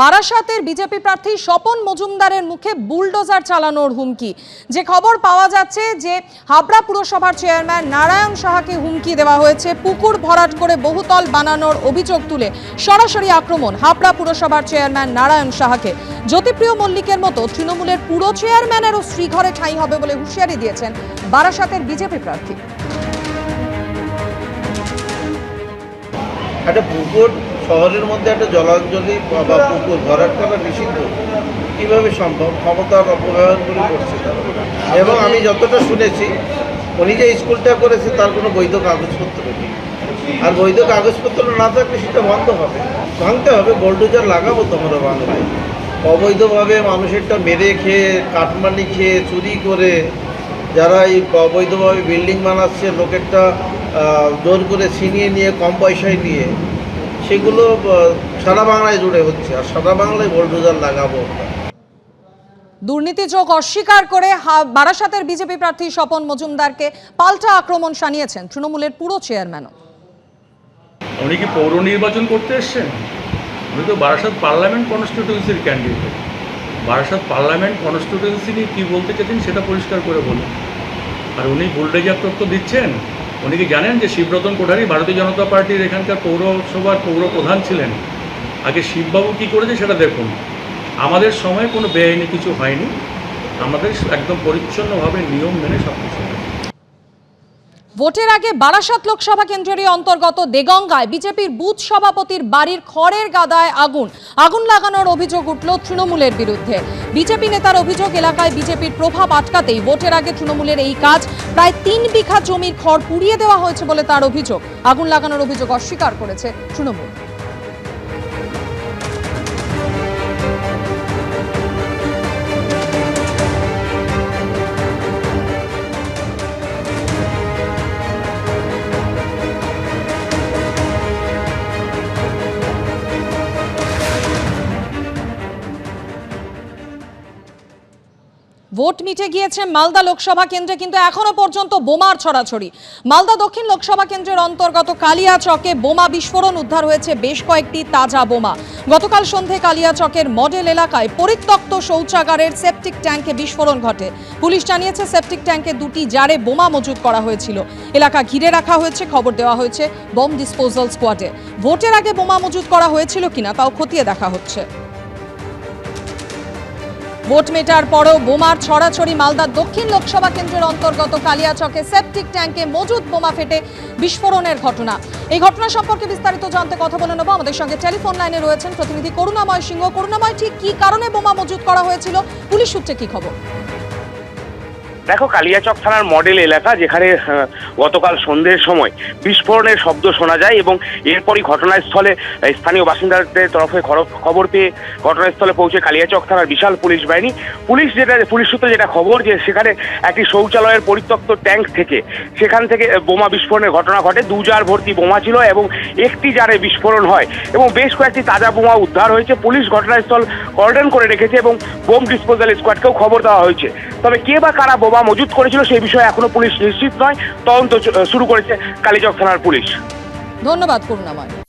বারাসাতের বিজেপি প্রার্থী স্বপন মজুমদারের মুখে বুলডোজার চালানোর হুমকি। যে খবর পাওয়া যাচ্ছে যে হাবড়া পুরসভার চেয়ারম্যান নারায়ণ সাহাকে হুমকি দেওয়া হয়েছে, পুকুর ভরাট করে বহুতল বানানোর অভিযোগ তুলে সরাসরি আক্রমণ হাবড়া পুরসভার চেয়ারম্যান নারায়ণ সাহাকে। জ্যোতিপ্রিয় মল্লিকের মতো তৃণমূলের পুরো চেয়ারম্যানেরও শ্রীঘরে ঠাঁই হবে বলে হুঁশিয়ারি দিয়েছেন বারাসাতের বিজেপি প্রার্থী। একটা পুকুর শহরের মধ্যে একটা জলাঞ্জলি বা পুকুর ভরাট করা নিষিদ্ধ। কীভাবে সম্ভব? ক্ষমতার অপব্যবহার করে করছে এবং আমি যতটা শুনেছি, উনি যে স্কুলটা করেছে, তার কোনো বৈধ কাগজপত্র নেই। আর বৈধ কাগজপত্র না থাকলে সেটা বন্ধ হবে। ভাঙতে হবে, বোল্ডোজার লাগাবো তোমরা বাংলায়। অবৈধভাবে মানুষেরটা মেরে খেয়ে, কাটমানি খেয়ে, চুরি করে, যারা এই অবৈধভাবে বিল্ডিং বানাচ্ছে, লোকেরটা জোর করে ছিনিয়ে নিয়ে, কম পয়সায় নিয়ে সেগুলো সারা বাংলায় জুড়ে হচ্ছে আর সারা বাংলায় বোল্ডোজার লাগাবো দুর্নীতি চোখ অস্বীকার করে হা- বারাসাতের বিজেপি প্রার্থী স্বপন মজুমদারকে পাল্টা আক্রমণ শানিয়েছেন তৃণমূলের পুরো চেয়ারম্যানও। উনি কি পৌর নির্বাচন করতে এসছেন? উনি তো বারাসাত পার্লামেন্ট কনস্টিটিউন্সির ক্যান্ডিডেট বারাসাত পার্লামেন্ট কনস্টিটিউন্সি নিয়ে কী বলতে চাইছেন সেটা পরিষ্কার করে বলুন। আর উনি বুলডেজার তথ্য দিচ্ছেন? উনি কি জানেন যে শিবরতন কোঠারি ভারতীয় জনতা পার্টির এখানকার পৌরসভার পৌর প্রধান ছিলেন? আগে শিববাবু কি করেছে সেটা দেখুন। আমাদের সময় কোনো বেআইনি কিছু হয়নি। আমাদের একদম পরিচ্ছন্নভাবে নিয়ম মেনে সব কিছু। ভোটের আগে বারাসাত লোকসভা কেন্দ্রেরই অন্তর্গত দেগঙ্গায় বিজেপির বুথ সভাপতির বাড়ির খড়ের গাদায় আগুন। আগুন লাগানোর অভিযোগ উঠল তৃণমূলের বিরুদ্ধে। বিজেপি নেতার অভিযোগ, এলাকায় বিজেপির প্রভাব আটকাতেই ভোটের আগে তৃণমূলের এই কাজ প্রায় তিন বিঘা জমির খড় পুড়িয়ে দেওয়া হয়েছে বলে তার অভিযোগ। আগুন লাগানোর অভিযোগ অস্বীকার করেছে তৃণমূল। ভোট মিটে গিয়েছে মালদা লোকসভা কেন্দ্রে, কিন্তু এখনও পর্যন্ত বোমার ছড়াছড়ি। মালদা দক্ষিণ লোকসভা কেন্দ্রের অন্তর্গত কালিয়াচকে বোমা বিস্ফোরণ উদ্ধার হয়েছে বেশ কয়েকটি তাজা বোমা। গতকাল সন্ধে কালিয়াচকের মডেল এলাকায় পরিত্যক্ত শৌচাগারের সেপটিক ট্যাঙ্কে বিস্ফোরণ ঘটে। পুলিশ জানিয়েছে, সেপটিক ট্যাঙ্কে দুটি জারে বোমা মজুত করা হয়েছিল। এলাকা ঘিরে রাখা হয়েছে, খবর দেওয়া হয়েছে বম ডিসপোজাল স্কোয়াডে। ভোটের আগে বোমা মজুত করা হয়েছিল কিনা তাও খতিয়ে দেখা হচ্ছে। ভোট মেটার পরও বোমার ছড়াছড়ি মালদার দক্ষিণ লোকসভা কেন্দ্রের অন্তর্গত কালিয়াচকে সেপটিক ট্যাঙ্কে মজুদ বোমা ফেটে বিস্ফোরণের ঘটনা। এই ঘটনা সম্পর্কে বিস্তারিত জানতে কথা বলে নেব। আমাদের সঙ্গে টেলিফোন লাইনে রয়েছেন প্রতিনিধি করুণাময় সিংহ। করুণাময়, ঠিক কি কারণে বোমা মজুদ করা হয়েছিল? পুলিশ সূত্রে কি খবর? দেখো কালিয়াচক থানার মডেল এলাকা, যেখানে গতকাল সন্ধ্যের সময় বিস্ফোরণের শব্দ শোনা যায় এবং এরপরই ঘটনাস্থলে স্থানীয় বাসিন্দাদের তরফে খবর পেয়ে ঘটনাস্থলে পৌঁছে কালিয়াচক থানার বিশাল পুলিশ বাহিনী। পুলিশ যেটা, পুলিশ সূত্রে যেটা খবর যে সেখানে একটি শৌচালয়ের পরিত্যক্ত ট্যাঙ্ক থেকে, সেখান থেকে বোমা বিস্ফোরণের ঘটনা ঘটে। দু জার ভর্তি বোমা ছিল এবং একটি জারে বিস্ফোরণ হয় এবং বেশ কয়েকটি তাজা বোমা উদ্ধার হয়েছে। পুলিশ ঘটনাস্থল কর্ডন করে রেখেছে এবং বোম ডিসপোজাল স্কোয়াডকেও খবর দেওয়া হয়েছে। তবে কে বা কারা বোমা মজুত করেছিল সেই বিষয়ে এখনও পুলিশ নিশ্চিত নয়। তদন্ত শুরু করেছে কালীচক থানার পুলিশ। ধন্যবাদ, করুণাময়।